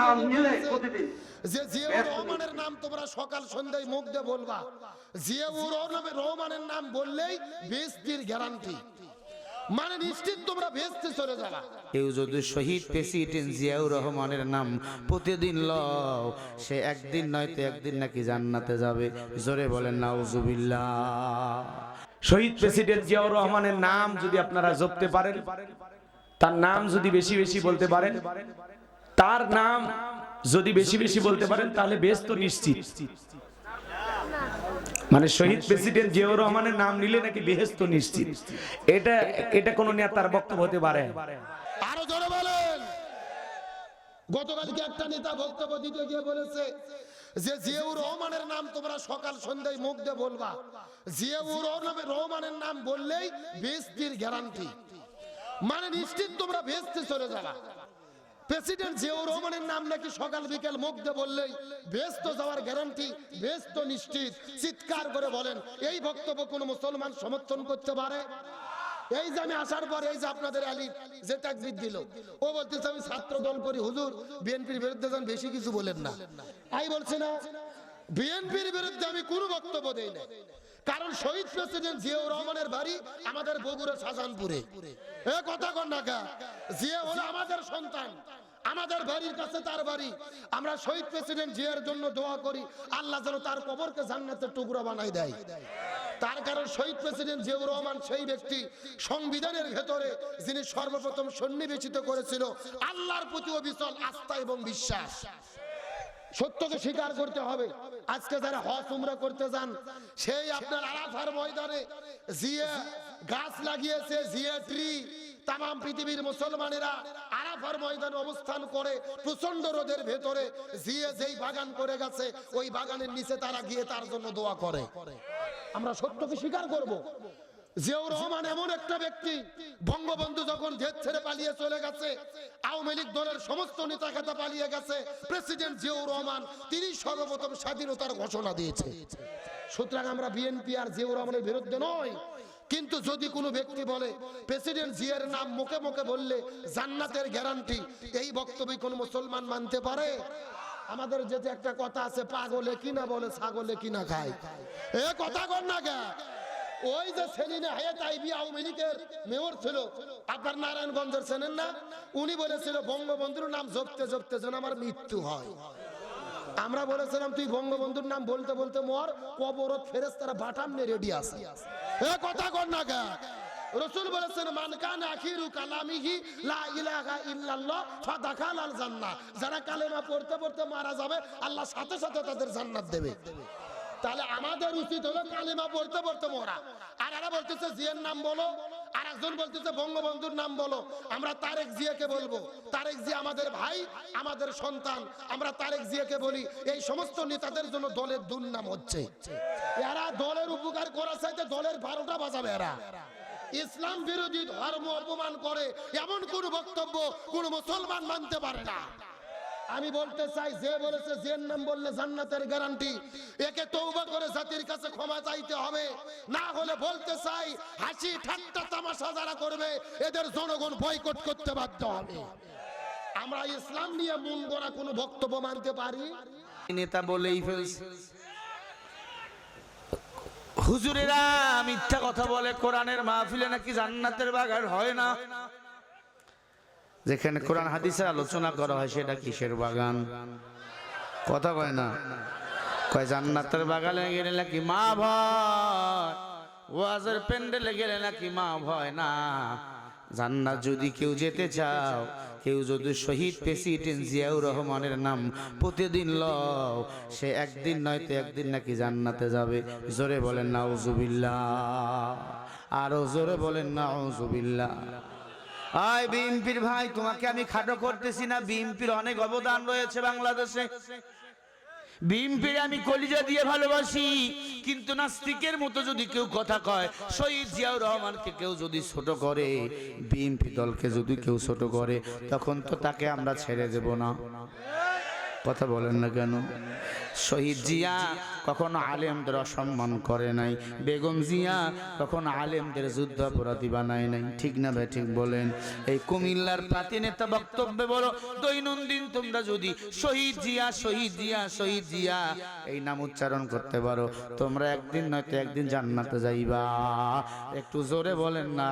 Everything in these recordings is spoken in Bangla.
নাম নিলে প্রতিদিন। যে জিয়াউর রহমানের নাম তোমরা সকাল সন্ধ্যায় মুখ দিয়ে বলবা। জিয়াউর রহমানের রহমানের নাম বললেই বেস্তির গ্যারান্টি। মানে নিশ্চিত তোমরা বেস্তি চলে যাবা। কেউ যদি শহীদ প্রেসিডেন্ট জিয়াউর রহমানের নাম প্রতিদিন লও সে একদিন নয়তো একদিন নাকি জান্নাতে যাবে। জোরে বলেন নাউজুবিল্লাহ। শহীদ প্রেসিডেন্ট জিয়াউর রহমানের নাম যদি আপনারা জপতে পারেন তার নাম যদি বেশি বেশি বলতে পারেন, তার নাম যদি বেশি বেশি বলতে পারেন, তাহলে বেশ তো নিশ্চিত। মানে শহীদ প্রেসিডেন্ট জিয়াউর রহমানের নাম নিলে নাকি বেহেস্ত নিশ্চিত। এটা এটা কোন নেতার বক্তব্য হতে পারে। আরও জোরে বলেন। গতকালকে একটা নেতা বক্তব্য দিতে গিয়ে বলেছে যে, জিয়াউর রহমানের নাম তোমরা সকাল সন্ধ্যায় মুখ দিয়ে বলবা। জিয়াউর রহমানের নাম বললেই বেস্তির গ্যারান্টি মানে নিশ্চিত তোমরা ভেস্তে চলে যাবা। প্রেসিডেন্ট জিয়াউর রহমানের নাম নাকি সকাল বিকেল মুখ দিয়ে বললেই ব্যস্ত যাওয়ার গ্যারান্টি ব্যস্ত নিশ্চিত। চিৎকার করে বলেন, এই বক্তব্য কোন মুসলমান সমর্থন করতে পারে? এই যে আমি আসার পর এই যে আপনাদের আলী যে তাকবির দিল, ও বলতেছে, আমি ছাত্র দল করি, হুজুর, বিএনপির বিরুদ্ধে যান বেশি কিছু বলেন না। আই বলছে, না, বিএনপির বিরুদ্ধে আমি কোনো বক্তব্য দেই না কারণ শহীদ প্রেসিডেন্ট জিয়াউর রহমানের বাড়ি আমাদের বগুড়া শাহজাহানপুরে। এ কথা কন না কা? জিয়া হলো আমাদের সন্তান। আমাদের বাড়ির কাছে তার বাড়ি। আমরা শহীদ প্রেসিডেন্ট জিয়ার জন্য দোয়া করি, আল্লাহ যেন তার কবরকে জান্নাতের টুকরা বানাই দেয়। তার কারণ শহীদ প্রেসিডেন্ট জিয়াউর রহমান সেই ব্যক্তি সংবিধানের ভেতরে যিনি সর্বপ্রথম সন্নিবেশিত করেছিল, আল্লাহর প্রতি অবিচল আস্থা এবং বিশ্বাস। সত্যকে স্বীকার করতে হবে। আজকে যারা হজ উমরা করতে যান, সেই আপনার আরাফার ময়দানে জিয়া গাছ লাগিয়েছে, জিয়া ট্রি তাম পৃথিবীর মুসলমানেরা আরাফার ময়দানে অবস্থান করে প্রচণ্ড রোদের ভেতরে জিয়ে যেই বাগান করে গেছে, ওই বাগানের নিচে তারা গিয়ে তার জন্য দোয়া করে। আমরা সত্যকে স্বীকার করব। জিয়াউর রহমান এমন একটা ব্যক্তি, বঙ্গবন্ধু যখন দেশ ছেড়ে পালিয়ে চলে গেছে, আওয়ামী লীগ দলের সমস্ত নেতা খাতা পালিয়ে গেছে, প্রেসিডেন্ট জিয়াউর রহমান তিনি সর্বপ্রথম স্বাধীনতার ঘোষণা দিয়েছে। সুতরাং আমরা বিএনপি আর জিয়াউর রহমানের বিরুদ্ধে নয় কিন্তু যদি কোনো ব্যক্তি বলে, প্রেসিডেন্ট জিয়ার নাম মুখে মুখে বললে জান্নাতের গ্যারান্টি এই বক্তব্য কোন মুসলমান মানতে পারে? আমাদের যেতে একটা কথা আছে, পাগলে কিনা বলে ছাগলে কিনা খায়। এ কথা কর না গা ওই যে সেলিনে হায়াত আইবি আওয়ামী লীগের মেয়র ছিল, আপনার নারায়ণগঞ্জের চেনেন না? উনি বলেছিল, বঙ্গবন্ধুর নাম জপতে জপতে যেন আমার মৃত্যু হয়। আমরা বলেছিলাম, তুই বঙ্গবন্ধুর নাম বলতে বলতে মর, কবরত ফেরেস তারা বাটাম নিয়ে রেডি আছে। এ কথা কর না গা রসুল বলেছেন, মান কান আখিরু কালামিহি লা ইলাহা ইল্লাল্লাহ ফাদাখাল আল জান্নাহ। যারা কালেমা পড়তে পড়তে মারা যাবে, আল্লাহ সাথে সাথে তাদের জান্নাত দেবে। তাহলে আমাদের উচিত হলো কালিমা পড়তে পড়তে মরা। আর এরা বলতেছে জিয়ার নাম বলো, আর একজন বলতেছে বঙ্গবন্ধুর নাম বলো। আমরা তারেক জিয়াকে বলব। তারেক জিয়া আমাদের ভাই, আমাদের সন্তান। আমরা তারেক জিয়াকে বলি। এই সমস্ত নেতাদের জন্য দলের দুর্নাম হচ্ছে। এরা দলের উপকার করার চাইতে দলের বারোটা বাজাবে এরা। ইসলাম বিরোধী ধর্ম অপমান করে এমন কোন বক্তব্য কোন মুসলমান মানতে পারে না। আমি বলতে চাই, যে বলেছে যে নাম বললে জান্নাতের গ্যারান্টি একে তৌবা করে জাতির কাছে ক্ষমা চাইতে হবে। না হলে বলতে চাই, হাসি ঠাট্টা তামাশা যারা করবে, এদের জনগণ বয়কট করতে বাধ্য হবে। আমরা ইসলাম নিয়ে মন গড়া কোনো বক্তব্য মানতে পারি? নেতা বলেই ফেলছে। হুজুরেরা, মিথ্যা কথা বলে কোরআনের মাহফিলে নাকি জান্নাতের বাগান হয় না? যেখানে কোরআন হাদিসের আলোচনা করা হয়, সেটা কিসের বাগান? কথা কয় না? কয়, জান্নাতের বাগানে গেলে নাকি মা ভয়? ওয়াজের প্যান্ডেলে গেলে নাকি মা ভয় না? জান্নাত যদি কেউ যেতে চাও, কেউ যদি শহীদ প্রেসিডেন্ট জিয়াউর রহমানের নাম প্রতিদিন লও, সে একদিন নয়তো একদিন নাকি জান্নাতে যাবে। জোরে বলেন, নাউজুবিল্লাহ। আরও জোরে বলেন, নাউজুবিল্লাহ। আয় বিএমপির ভাই, তোমাকে আমি খাটো করতেছি না। বিএমপির অনেক অবদান রয়েছে বাংলাদেশে। বিএমপির আমি কলিজা দিয়ে ভালোবাসি, কিন্তু নাস্তিকের মতো যদি কেউ কথা কয়, শহীদ জিয়াউর রহমানকে কেউ যদি ছোট করে বিএমপি দলকে যদি কেউ ছোট করে, তখন তো তাকে আমরা ছেড়ে দেব না। কথা বলেন না কেন? শহীদ জিয়া কখনো আলেমদের অসম্মান করে নাই। বেগম জিয়া কখনো আলেমদের যুদ্ধ অপরাধী বানায় নাই। ঠিক না ভাই, ঠিক বলেন। এই কুমিল্লার পাতি নেতা বক্তব্যে বলো, দৈনন্দিন তোমরা যদি শহীদ জিয়া শহীদ জিয়া শহীদ জিয়া এই নাম উচ্চারণ করতে পারো। তোমরা একদিন নয়তো একদিন জান্নাতে যাইবা। একটু জোরে বলেন না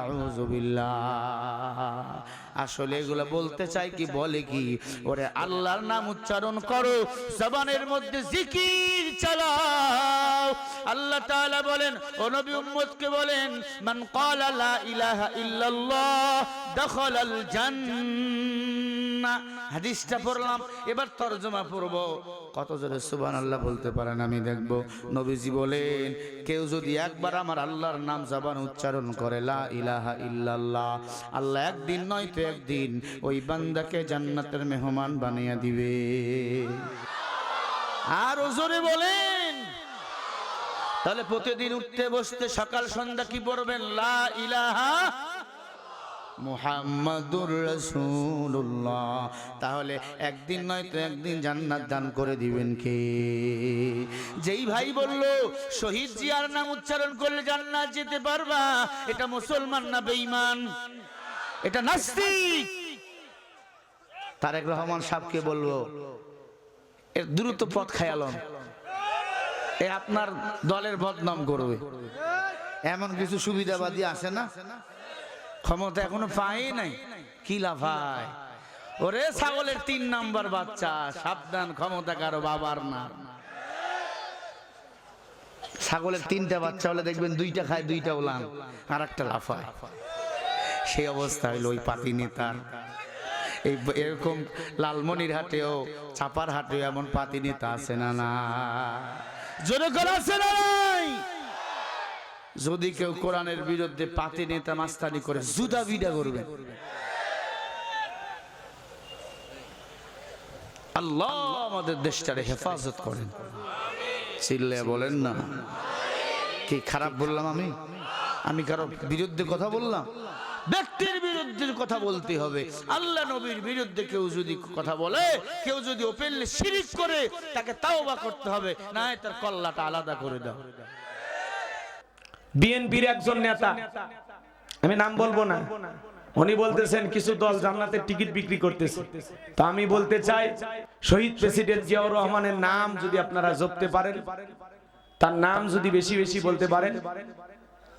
আসলে এগুলো বলতে চাই কি, বলে কি? ওরে আল্লাহর নাম উচ্চারণ করো জবানের মধ্যে জিকির চালাও। আল্লাহ তাআলা বলেন, ও নবী উম্মতকে বলেন, মান ক্বালা লা ইলাহা ইল্লাল্লাহ, দাখালাল জান্নাহ। হাদিসটা পড়লাম, এবার তরজমা পড়ব। কত জোরে সুবহানাল্লাহ বলতে পারেন, আমি দেখব। নবীজি বলেন, কেউ যদি একবার আমার আল্লাহর নাম জবান উচ্চারণ করে, লা ইলাহা ইল্লাল্লাহ আল্লাহ একদিন নয়তো একদিন ওই বান্দাকে জান্নাতের মেহমান বানিয়ে দিবে। আর জোরে বলেন। তাহলে প্রতিদিন উঠতে বসতে সকাল সন্ধ্যা কি পড়বেন? ইলাহা তাহলে একদিন নয়তো একদিন জান্নাত দান করে দিবেন কে? যেই ভাই বলল, শহীদ জিয়ার নাম উচ্চারণ করলে জান্নাত যেতে পারবা? এটা মুসলমান না বেঈমান? এটা নাস্তিক। তারেক রহমান সাহেবকে বলব এর দ্রুত পথ খেয়ালন। এ আপনার দলের বদনাম করবে। এমন কিছু সুবিধাবাদী আছে না? ক্ষমতা এখনও পাই নাই। কি লাফায় ওরে ছাগলের তিন নাম্বার বাচ্চা, সাবধান, ক্ষমতা কারও বাবার না। ছাগলের তিনটা বাচ্চা হলে দেখবেন দুইটা খায়, দুইটা ওলান আর একটা লাফায়। সেই অবস্থা হইল ওই পাতি নেতার। এই এরকম লালমনির হাটেও চাপার হাটেও এমন পাতি নেতা আছে না না? যদি কেউ কোরআনের বিরুদ্ধে পাতি নেতা মাস্তানি করে, জুদা বিদা করবে। আল্লাহ আমাদের দেশটারে হেফাজত করেন। চিল্লে বলেন না। কি খারাপ বললাম আমি? আমি কারও বিরুদ্ধে কথা বললাম? ব্যক্তির বিরুদ্ধে কথা বলতে হবে। আল্লাহ নবীর বিরুদ্ধে কেউ যদি কথা বলে, কেউ যদি ওপেনলি শিরিক করে, তাকে তাওবা করতে হবে, না তার কল্লাটা আলাদা করে দাও। বিএনপির একজন নেতা, আমি নাম বলব না, উনি বলতেছেন কিছু দল জান্নাতের টিকিট বিক্রি করতেছে। তো আমি বলতে চাই, শহীদ প্রেসিডেন্ট জিয়াউর রহমানের নাম যদি আপনারা জপতে পারেন, তার নাম যদি বেশি বেশি বলতে পারেন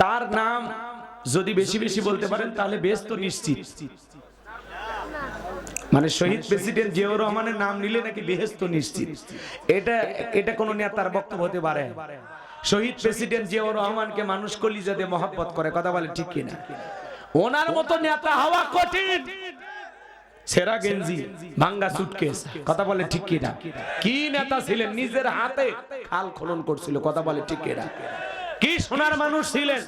তার নাম যদি বেশি বেশি বলতে পারেন, তাহলে বেশ তো নিশ্চিত। মানে শহীদ প্রেসিডেন্ট জিয়াউর রহমানের নাম নিলে নাকি বেহেস্ত নিশ্চিত। এটা এটা কোন নেতার বক্তব্য হতে পারে। শহীদ প্রেসিডেন্ট জিয়াউর রহমানকে মানুষ কলিজাতে মহাব্বত করে, কথা বলে ঠিক কিনা? ওনার মতো নেতা হওয়া কঠিন। সেরা গেঞ্জি, ভাঙ্গা সুটকেস কথা বলে ঠিক কিনা? কি নেতা ছিলেন? নিজের হাতে খাল খনন করছিল, কথা বলে ঠিক কিনা? কি সোনার মানুষ ছিলেন?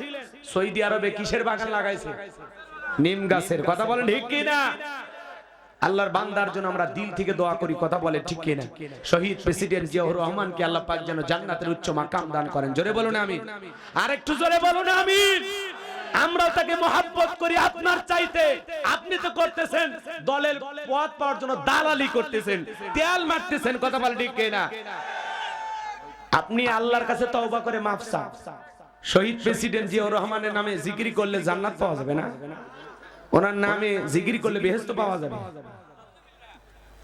সৌদি আরবে কিসের বাগান লাগাইছে? নিম গাছের কথা বলেন ঠিক কিনা? আল্লাহর বান্দার জন্য আমরা দিল থেকে দোয়া করি, কথা বলে ঠিক কিনা? শহীদ প্রেসিডেন্ট জিয়াউর রহমানকে আল্লাহ পাক যেন জান্নাতের উচ্চ মাকাম দান করেন। জোরে বলুন আমি আর একটু জোরে বলুন আমি আমরা তাকে মহাব্বত করি আপনার চাইতে। আপনি তো করতেছেন, দলের পথ পাওয়ার জন্য দালালি করতেছেন, তেল মারতেছেন, কথা বলে ঠিক কিনা? আপনি আল্লাহর কাছে তওবা করে মাফ চান। শহীদ প্রেসিডেন্ট জিয়াউর রহমানের নামে জিকিরি করলে জান্নাত পাওয়া যাবে না? ওনার নামে জিকিরি করলে বেহেস্ত পাওয়া যাবে।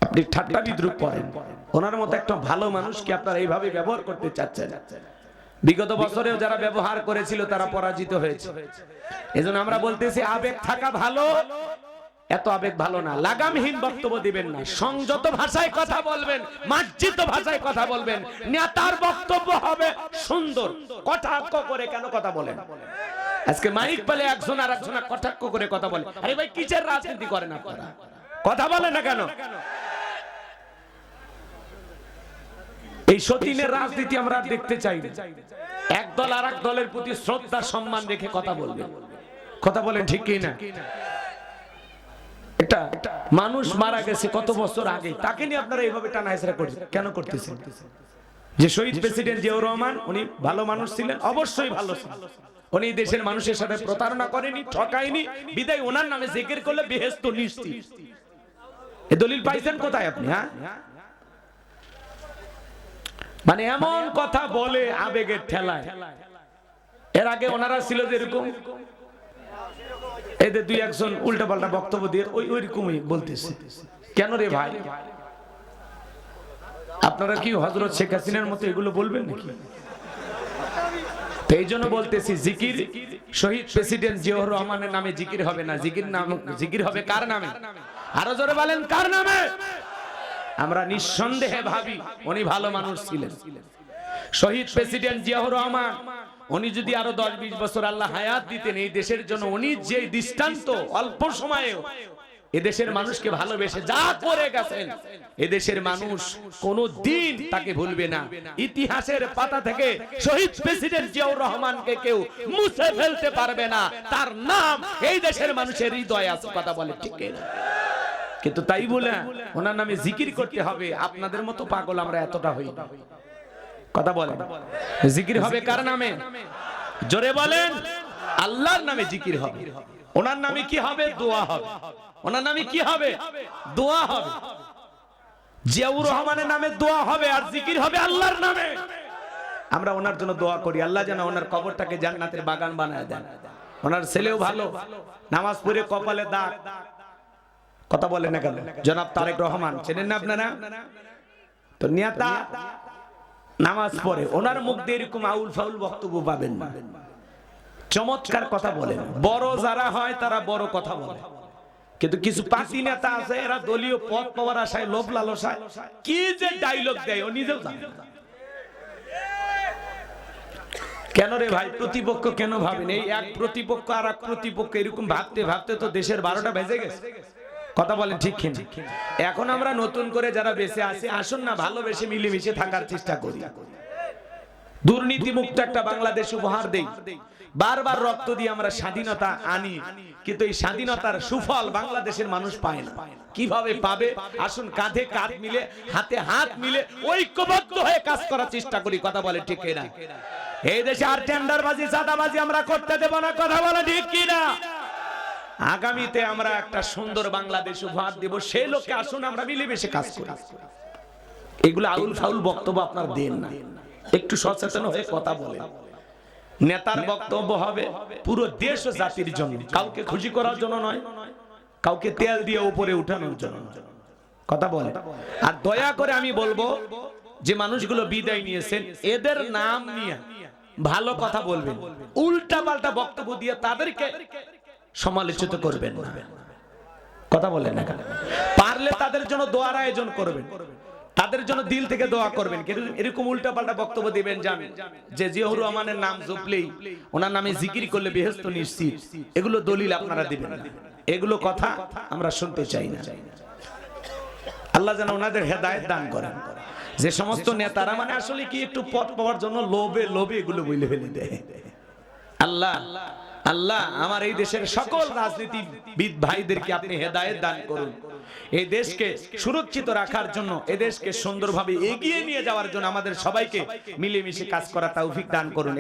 আপনি ঠাট্টা বিদ্রুপ করেন। ওনার মতো একটা ভালো মানুষকে আপনারা এইভাবে ব্যবহার করতে চাচ্ছেন। বিগত বছরেও যারা ব্যবহার করেছিল, তারা পরাজিত হয়েছে। এজন্য আমরা বলতেছি, আবেগ থাকা ভালো এত আবেগ ভালো না, লাগামহীন বক্তব্য দিবেন না। সংযত ভাষায় কথা বলবেন, মার্জিত ভাষায় কথা বলবেন। নেতার বক্তব্য হবে সুন্দর, কটাক্ষ করে কেন কথা বলেন? আজকে মাইক পেলে একজন আর একজন কটাক্ষ করে কথা বলে। আরে ভাই, কিসের রাজনীতি করেন আপনারা? কথা বলেন না কেন? এই সতীনের রাজনীতি আমরা দেখতে চাই। এক দল আর এক দলের প্রতি শ্রদ্ধা, সম্মান রেখে কথা বলবেন। কথা বলেন ঠিক কি না এটা মানুষ মারা গেছে কত বছর আগে তাকে নিয়ে আপনারা এইভাবে টানা হেসরা করছেন। কেন করতেছেন? যে শহীদ প্রেসিডেন্ট জিয়াউর রহমান, উনি ভালো মানুষ ছিলেন, অবশ্যই ভালো ছিলেন। উনি দেশের মানুষের সাথে প্রতারণা করেনি, ঠকায়নি, বিদায় ওনার নামে জিকির করলে বেহেস্ত নিশ্চিত। এ দলিল পাইছেন কোথায় আপনি হ্যাঁ? মানে এমন কথা বলে আবেগের ঠেলায়। এর আগে ওনারা ছিল যে এরকম এদের দুই একজন উল্টা পাল্টা বক্তব্য দিয়ে ওই ওইরকমই বলতেছে। কেন রে ভাই? আপনারা কি হজরত শেখ হাসিনার মতো এগুলো বলবেন নাকি? এই জন্য বলতেছি, জিকির, শহীদ প্রেসিডেন্ট জিয়াউর রহমানের নামে জিকির হবে না। জিকির নাম, জিকির হবে কার নামে? আরও জোরে বলেন, কার নামে? আমরা নিঃসন্দেহে ভাবি উনি ভালো মানুষ ছিলেন। শহীদ প্রেসিডেন্ট জিয়াউর রহমান উনি যদি আরও দশ বিশ বছর আল্লাহ হায়াত দিতেন এই দেশের জন্য, উনি যে দৃষ্টান্ত অল্প সময়ে এদেশের মানুষকে ভালোবেসে যা করে গেছেন, এদেশের মানুষ কোনো দিন তাকে ভুলবে না। ইতিহাসের পাতা থেকে শহীদ প্রেসিডেন্ট জিয়াউর রহমানকে কেউ মুছে ফেলতে পারবে না। তার নাম এই দেশের মানুষের হৃদয় আছে, কথা বলে ঠিক কিন্তু তাই বলে ওনার নামে জিকির করতে হবে। আপনাদের মতো পাগল আমরা এতটা হই না। কথা বলেন। জিকির হবে কার নামে? জোরে বলেন আল্লাহর নামে জিকির হবে। ওনার নামে কি হবে? দোয়া হবে। ওনার নামে কি হবে? দোয়া হবে। জিয়াউর রহমানের নামে দোয়া হবে আর জিকির হবে আল্লাহর নামে। আমরা ওনার জন্য দোয়া করি। আল্লাহ যেন ওনার কবরটাকে জান্নাতের বাগান বানায় দেন। ওনার ছেলেও ভালো। নামাজ পড়ে কপালে দাগ। কথা বলেন না কেন? জনাব তারেক রহমান। চেনেন না আপনারা? তো নেতা নামাজ পড়ে ওনার মুখ দিয়ে এরকম আউল ফাউল বক্তব্য পাবেন না। চমৎকার কথা বলেন। বড় যারা হয় তারা বড় কথা বলে। কিন্তু কিছু পাতি নেতা আছে এরা দলীয় পদ পাওয়ার আশায় লোভ লালসায় কি যে ডায়লগ দেয় ও নিজেও জানে। কেন রে ভাই প্রতিপক্ষ কেন ভাবেন? এই এক প্রতিপক্ষ আর এক প্রতিপক্ষ এরকম ভাবতে ভাবতে তো দেশের বারোটা বেজে গেছে। কথা বলেন ঠিক কিনা? এখন আমরা নতুন করে যারা বেঁচে আছি, আসুন না, ভালোবেসে মিলেমিশে থাকার চেষ্টা করি। দুর্নীতি মুক্ত একটা বাংলাদেশ উপহার দেই। বারবার রক্ত দিয়ে আমরা স্বাধীনতা আনি, কিন্তু এই স্বাধীনতার সুফল বাংলাদেশের মানুষ পায় না। কীভাবে পাবে? আসুন, কাঁধে কাঁধ মিলে, হাতে হাত মিলে ঐক্যবদ্ধ হয়ে কাজ করার চেষ্টা করি, কথা বলে ঠিক কিনা? এই দেশে আর টেন্ডারবাজি চাঁদাবাজি আমরা করতে দেব না, কথা বলে ঠিক কিনা? আগামীতে আমরা একটা সুন্দর বাংলাদেশ উপহার দেব। সেই লোককে আসুন, আমরা মিলেমিশে কাজ করি। এগুলো আউল ফাউল বক্তব্য আপনার দেন না। একটু সচেতন হয়ে কথা বলেন। নেতার বক্তব্য হবে, পুরো দেশ ও জাতির জন্য। কাউকে খুশি করার জন্য নয়, কাউকে তেল দিয়ে উপরে উঠানোর জন্য। কথা বলে আর দয়া করে আমি বলব যে মানুষগুলো বিদায় নিয়েছেন, এদের নাম নিয়ে ভালো কথা বলবেন। উল্টা পাল্টা বক্তব্য দিয়ে তাদেরকে সমালোচিত করবেন না। কথা বলেন না? পারলে তাদের জন্য দোয়ার আয়োজন করবেন। তাদের জন্য দিল থেকে দোয়া করবেন। এরকম উল্টা পাল্টা বক্তব্য দিবেন জানেন? যে জিয়াউর রহমানের নাম জপলেই ওনার নামে জিকির করলে বেহেস্ত নিশ্চিত। এগুলো দলিল আপনারা দিবেন না। এগুলো কথা আমরা শুনতে চাই না। আল্লাহ যেন ওনাদের হেদায়েত দান করেন। যে সমস্ত নেতারা মানে আসলে কি একটু পথ পাওয়ার জন্য লোভে লোভে এগুলো বইলে ফেলে দেয়? আল্লাহ আল্লাহ, আমার এই দেশের সকল রাজনীতিবিদ ভাইদেরকে আপনি হেদায়ত দান করুন। এই দেশকে সুরক্ষিত রাখার জন্য, এই দেশকে সুন্দরভাবে এগিয়ে নিয়ে যাওয়ার জন্য আমাদের সবাইকে মিলেমিশে কাজ করা তৌফিক দান করুন।